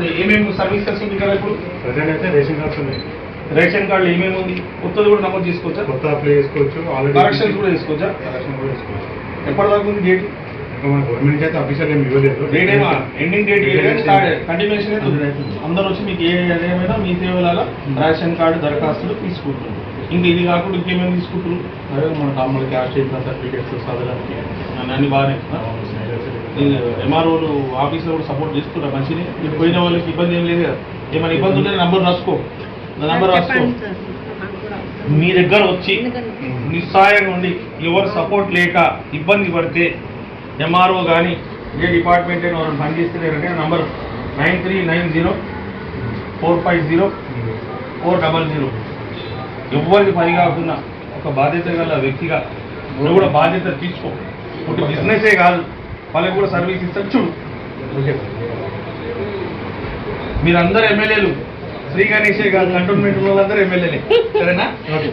ఇప్పుడు ఏమేమి సర్వీసెస్ ఉంది కదా ఇప్పుడు? ప్రజెంట్ అయితే రేషన్ కార్డ్స్ ఉన్నాయి. రేషన్ కార్డులో ఏమేమి ఉంది? కొత్తది కూడా నమోదు చేసుకోవచ్చా? కొత్త అప్లై చేసుకోవచ్చు. ఆల్రెడీ కరెక్షన్స్ కూడా చేసుకోవచ్చా? కరెక్షన్ కూడా చేసుకోవచ్చు. ఎప్పటిదాకా ఉంది డేట్ ఇంకా మన గవర్నమెంట్ అయితే అఫీషియల్ ఏమి ఇవ్వలేదు. డేట్ ఏమో? ఎండింగ్ డేట్ కంటిన్యూషన్ అందరూ వచ్చి మీకు ఏ ఏమైనా మీ సేవలాగా రేషన్ కార్డు దరఖాస్తులు తీసుకుంటుంది ఇంకా ఇది కాకుండా ఇంకేమేమి తీసుకుంటున్నారు? అదే మన కామన్ క్యాష్ ఇన్కమ్ సర్టిఫికేట్స్ చదవడానికి అన్ని బాగానే ఎంఆర్ఓలు ఆఫీసులో కూడా సపోర్ట్ చేస్తున్నారు మంచిది మీరు పోయిన వాళ్ళకి ఇబ్బంది ఏం లేదు కదా. ఏమైనా ఇబ్బంది ఉంటే నంబర్ రాసుకో. నా నంబర్ రాసుకో. మీ దగ్గర వచ్చి నిస్సాయంగా ఉండి ఎవరు సపోర్ట్ లేక ఇబ్బంది పడితే ఎంఆర్ఓ కానీ ఏ డిపార్ట్మెంట్ అయినా ఎవరైనా పనిచేస్తున్నారంటే number nine three nine zero four five zero four double zero ఎవరికి పని కాకుండా ఒక బాధ్యత గల వ్యక్తిగా నువ్వు కూడా బాధ్యత తీసుకో. ఒక బిజినెసే కాదు. వాళ్ళకి కూడా సర్వీస్ ఇస్తారు చూడు. ఓకే మీరందరూ ఎమ్మెల్యేలు. శ్రీ గణేషే కాదు కంటోన్మెంట్ వాళ్ళందరూ ఎమ్మెల్యేలే. సరేనా? ఓకే.